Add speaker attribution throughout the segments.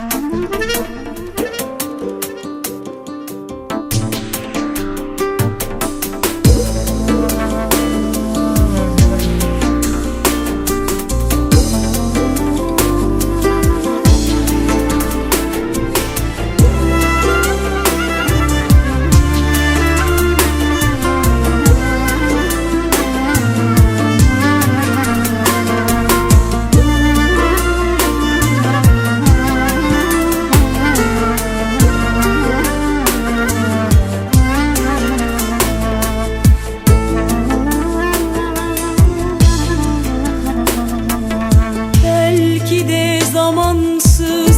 Speaker 1: Thank you.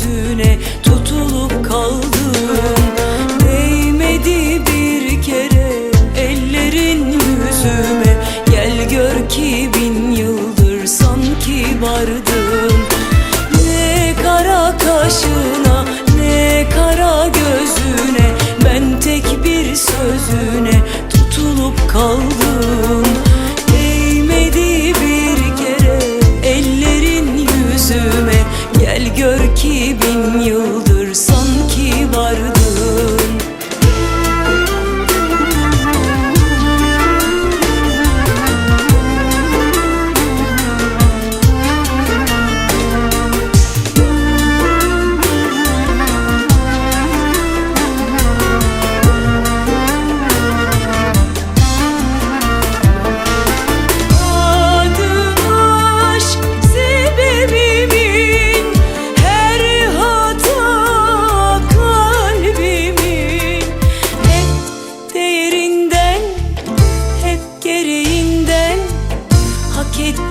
Speaker 1: sözüne tutulup kaldım. Değmedi bir kere ellerin yüzüme. Gel gör ki bin yıldır sanki vardım. Ne kara kaşına ne kara gözüne. Ben tek bir sözüne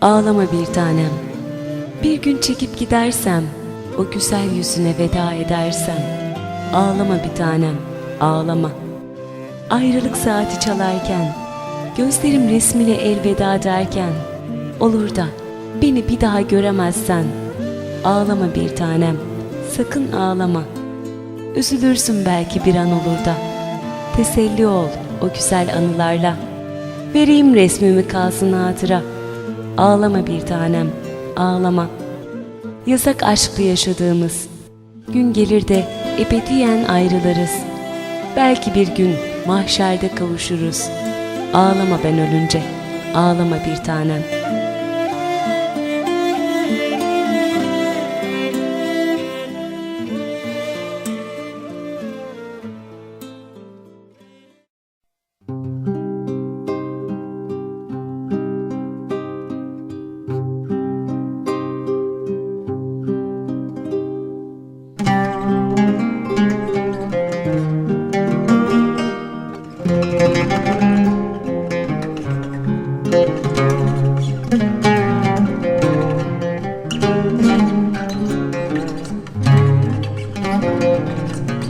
Speaker 2: Ağlama bir tanem. Bir gün çekip gidersem, o güzel yüzüne veda edersem. Ağlama bir tanem, ağlama. Ayrılık saati çalarken, gözlerim resmine elveda derken, olur da beni bir daha göremezsen. Ağlama bir tanem, sakın ağlama. Üzülürsün belki bir an olur da. Teselli ol o güzel anılarla. Vereyim resmimi kalsın hatıra. Ağlama bir tanem, ağlama. Yasak aşklı yaşadığımız. Gün gelir de ebediyen ayrılırız. Belki bir gün mahşerde kavuşuruz. Ağlama ben ölünce, ağlama bir tanem. Música